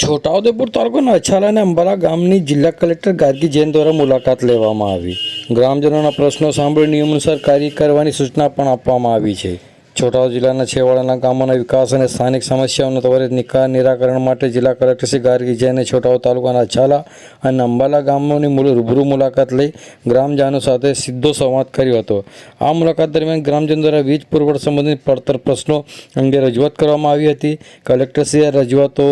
છોટાઉદેપુર તાલુકાના અછાલા અને અંબાલા ગામની જિલ્લા કલેક્ટર ગાર્ગી જૈન દ્વારા મુલાકાત લેવામાં આવી. ગ્રામજનોના પ્રશ્નો સાંભળી નિયમ અનુસાર કાર્ય કરવાની સૂચના પણ આપવામાં આવી છે. છોટાઉદ જિલ્લાના છેવાડાના ગામોના વિકાસ અને સ્થાનિક સમસ્યાઓનો ત્વરિત નિકાલ નિરાકરણ માટે જિલ્લા કલેક્ટર શ્રી ગાર્ગી જૈને છોટાઉદ તાલુકાના અછાલા અને અંબાલા ગામોની રૂબરૂ મુલાકાત લઈ ગ્રામજનો સાથે સીધો સંવાદ કર્યો હતો. આ મુલાકાત દરમિયાન ગ્રામજનો દ્વારા વીજ પુરવઠા સંબંધિત પડતર પ્રશ્નો અંગે રજૂઆત કરવામાં આવી હતી. કલેક્ટરશ્રીએ રજૂઆતો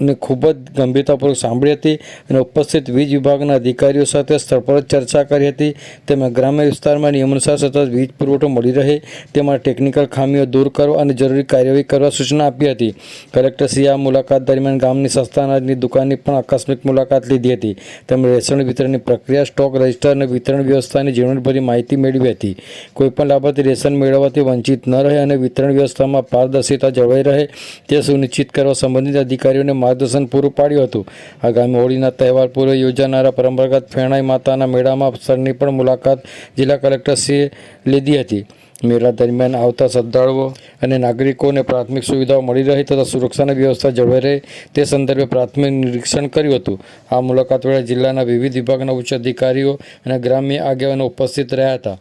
ને ખૂબ જ ગંભીરતાપૂર્વક સાંભળી હતી અને ઉપસ્થિત વીજ વિભાગના અધિકારીઓ સાથે સ્થળ પર જ ચર્ચા કરી હતી. તેમજ ગ્રામ્ય વિસ્તારમાં નિયમાનુસાર સતત વીજ પુરવઠો મળી રહે તે માટે ટેકનિકલ ખામીઓ દૂર કરવા અને જરૂરી કાર્યવાહી કરવા સૂચના આપી હતી. કલેક્ટરશ્રીએ આ મુલાકાત દરમિયાન ગામની સસ્તા અનાજની દુકાનની પણ આકસ્મિક મુલાકાત લીધી હતી. તેમણે રેશન વિતરણની પ્રક્રિયા, સ્ટોક રજિસ્ટર અને વિતરણ વ્યવસ્થાની ઝીણવટભરી માહિતી મેળવી હતી. કોઈપણ લાભાર્થી રેશન મેળવવાથી વંચિત ન રહે અને વિતરણ વ્યવસ્થામાં પારદર્શિતા જળવાઈ રહે, તે સુનિશ્ચિત કરવા સંબંધિત અધિકારીઓને માર્ગદર્શન પૂરું પાડ્યું હતું. આગામી હોળીના તહેવાર પૂર્વે યોજાનારા પરંપરાગત ફેણાઈ માતાના મેળામાં સ્થળની પણ મુલાકાત જિલ્લા કલેક્ટરશ્રીએ લીધી હતી. મેળા દરમિયાન આવતા શ્રદ્ધાળુઓ અને નાગરિકોને પ્રાથમિક સુવિધાઓ મળી રહે તથા સુરક્ષાની વ્યવસ્થા જળવાઈ રહે તે સંદર્ભે પ્રાથમિક નિરીક્ષણ કર્યું હતું. આ મુલાકાત વેળા જિલ્લાના વિવિધ વિભાગના ઉચ્ચ અધિકારીઓ અને ગ્રામ્ય આગેવાનો ઉપસ્થિત રહ્યા હતા.